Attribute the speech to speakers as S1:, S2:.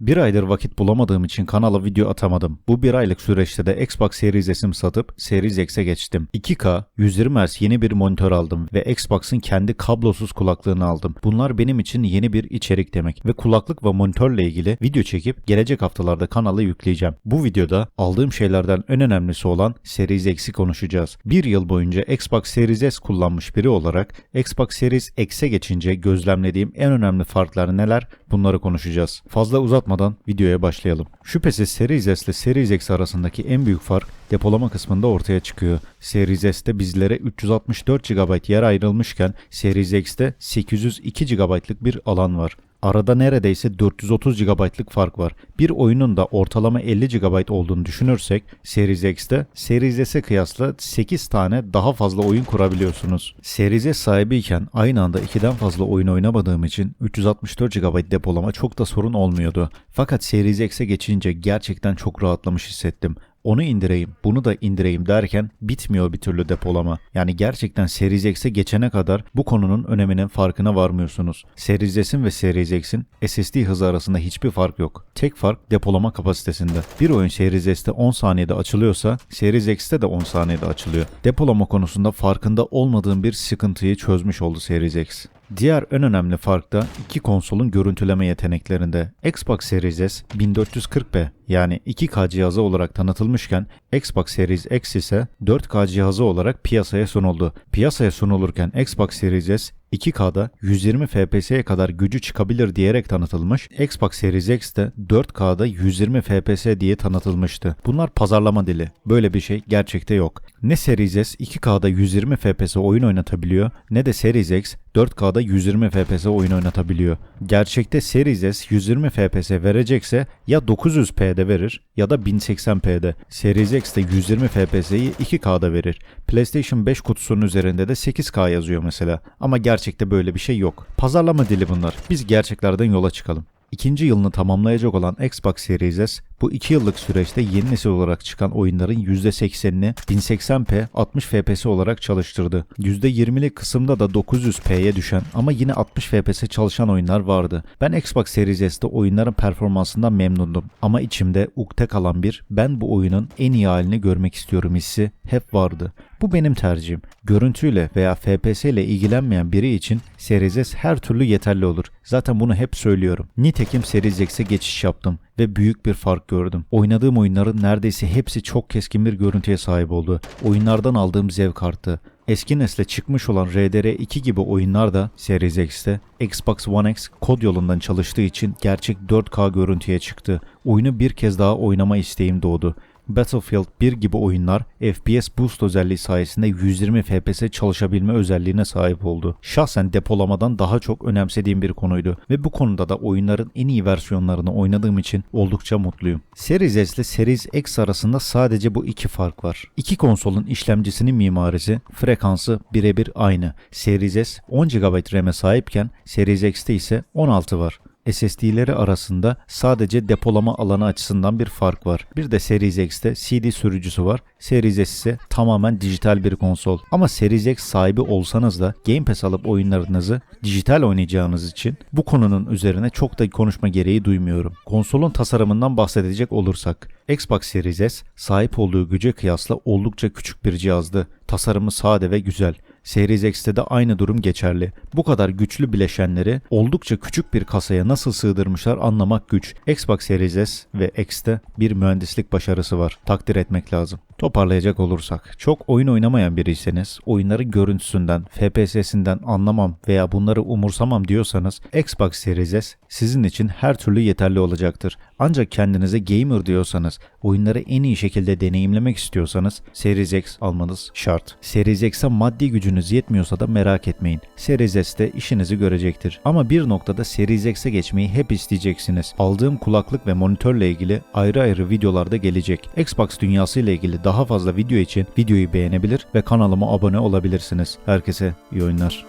S1: Bir aydır vakit bulamadığım için kanala video atamadım. Bu bir aylık süreçte de Xbox Series S'imi satıp Series X'e geçtim. 2K, 120 Hz yeni bir monitör aldım ve Xbox'ın kendi kablosuz kulaklığını aldım. Bunlar benim için yeni bir içerik demek ve kulaklık ve monitörle ilgili video çekip gelecek haftalarda kanala yükleyeceğim. Bu videoda aldığım şeylerden en önemlisi olan Series X'i konuşacağız. Bir yıl boyunca Xbox Series S kullanmış biri olarak Xbox Series X'e geçince gözlemlediğim en önemli farklar neler bunları konuşacağız. Fazla uzatmadan videoya başlayalım. Şüphesiz Series S ile Series X arasındaki en büyük fark depolama kısmında ortaya çıkıyor. Series S'te bizlere 364 GB yer ayrılmışken Series X'te 802 GB'lık bir alan var. Arada neredeyse 430 GB'lık fark var. Bir oyunun da ortalama 50 GB olduğunu düşünürsek Series X'te Series S'e kıyasla 8 tane daha fazla oyun kurabiliyorsunuz. Series S sahibiyken aynı anda 2'den fazla oyun oynamadığım için 364 GB depolama çok da sorun olmuyordu. Fakat Series X'e geçince gerçekten çok rahatlamış hissettim onu indireyim, bunu da indireyim derken bitmiyor bir türlü depolama. Yani gerçekten Series X'e geçene kadar bu konunun öneminin farkına varmıyorsunuz. Series ve Series X'in SSD hızı arasında hiçbir fark yok. Tek fark depolama kapasitesinde. Bir oyun Series S'te 10 saniyede açılıyorsa Series X'te de 10 saniyede açılıyor. Depolama konusunda farkında olmadığım bir sıkıntıyı çözmüş oldu Series X. Diğer en önemli fark da iki konsolun görüntüleme yeteneklerinde. Xbox Series S 1440p yani 2K cihazı olarak tanıtılmışken Xbox Series X ise 4K cihazı olarak piyasaya sunuldu. Piyasaya sunulurken Xbox Series S 2K'da 120 FPS'ye kadar gücü çıkabilir diyerek tanıtılmış. Xbox Series X de 4K'da 120 FPS diye tanıtılmıştı. Bunlar pazarlama dili. Böyle bir şey gerçekte yok. Ne Series S 2K'da 120 FPS oyun oynatabiliyor ne de Series X 4K'da 120 FPS oyun oynatabiliyor. Gerçekte Series S 120 FPS verecekse ya 900p'de verir ya da 1080p'de. Series X de 120 FPS'yi 2K'da verir. PlayStation 5 kutusunun üzerinde de 8K yazıyor mesela. Ama gerçekte böyle bir şey yok. Pazarlama dili bunlar. Biz gerçeklerden yola çıkalım. İkinci yılını tamamlayacak olan Xbox Series S bu 2 yıllık süreçte yeni nesil olarak çıkan oyunların %80'ini 1080p 60 FPS olarak çalıştırdı. %20'lik kısımda da 900p'ye düşen ama yine 60 FPS çalışan oyunlar vardı. Ben Xbox Series S'te oyunların performansından memnundum ama içimde ukde kalan bir ben bu oyunun en iyi halini görmek istiyorum hissi hep vardı. Bu benim tercihim. Görüntüyle veya FPS ile ilgilenmeyen biri için Series S her türlü yeterli olur. Zaten bunu hep söylüyorum. Nitekim Series X'e geçiş yaptım ve büyük bir fark gördüm. Oynadığım oyunların neredeyse hepsi çok keskin bir görüntüye sahip oldu. Oyunlardan aldığım zevk arttı. Eski nesle çıkmış olan RDR2 gibi oyunlar da Series X'te Xbox One X kod yolundan çalıştığı için gerçek 4K görüntüye çıktı. Oyunu bir kez daha oynama isteğim doğdu. Battlefield 1 gibi oyunlar FPS Boost özelliği sayesinde 120 FPS çalışabilme özelliğine sahip oldu. Şahsen depolamadan daha çok önemsediğim bir konuydu ve bu konuda da oyunların en iyi versiyonlarını oynadığım için oldukça mutluyum. Series S ile Series X arasında sadece bu iki fark var. İki konsolun işlemcisinin mimarisi, frekansı birebir aynı. Series S 10 GB RAM'e sahipken Series X'te ise 16 var. SSD'leri arasında sadece depolama alanı açısından bir fark var. Bir de Series X'te CD sürücüsü var. Series S ise tamamen dijital bir konsol. Ama Series X sahibi olsanız da Game Pass alıp oyunlarınızı dijital oynayacağınız için bu konunun üzerine çok da konuşma gereği duymuyorum. Konsolun tasarımından bahsedecek olursak Xbox Series S sahip olduğu güce kıyasla oldukça küçük bir cihazdı. Tasarımı sade ve güzel. Series X'te de aynı durum geçerli. Bu kadar güçlü bileşenleri oldukça küçük bir kasaya nasıl sığdırmışlar anlamak güç. Xbox Series S ve X'te bir mühendislik başarısı var. Takdir etmek lazım. Toparlayacak olursak, çok oyun oynamayan biriyseniz, oyunların görüntüsünden, FPS'sinden anlamam veya bunları umursamam diyorsanız Xbox Series S sizin için her türlü yeterli olacaktır. Ancak kendinize gamer diyorsanız, oyunları en iyi şekilde deneyimlemek istiyorsanız Series X almanız şart. Series X'e maddi gücünüz yetmiyorsa da merak etmeyin. Series S de işinizi görecektir. Ama bir noktada Series X'e geçmeyi hep isteyeceksiniz. Aldığım kulaklık ve monitörle ilgili ayrı ayrı videolarda gelecek. Xbox dünyası ile ilgili daha fazla video için videoyu beğenebilir ve kanalıma abone olabilirsiniz. Herkese iyi oyunlar.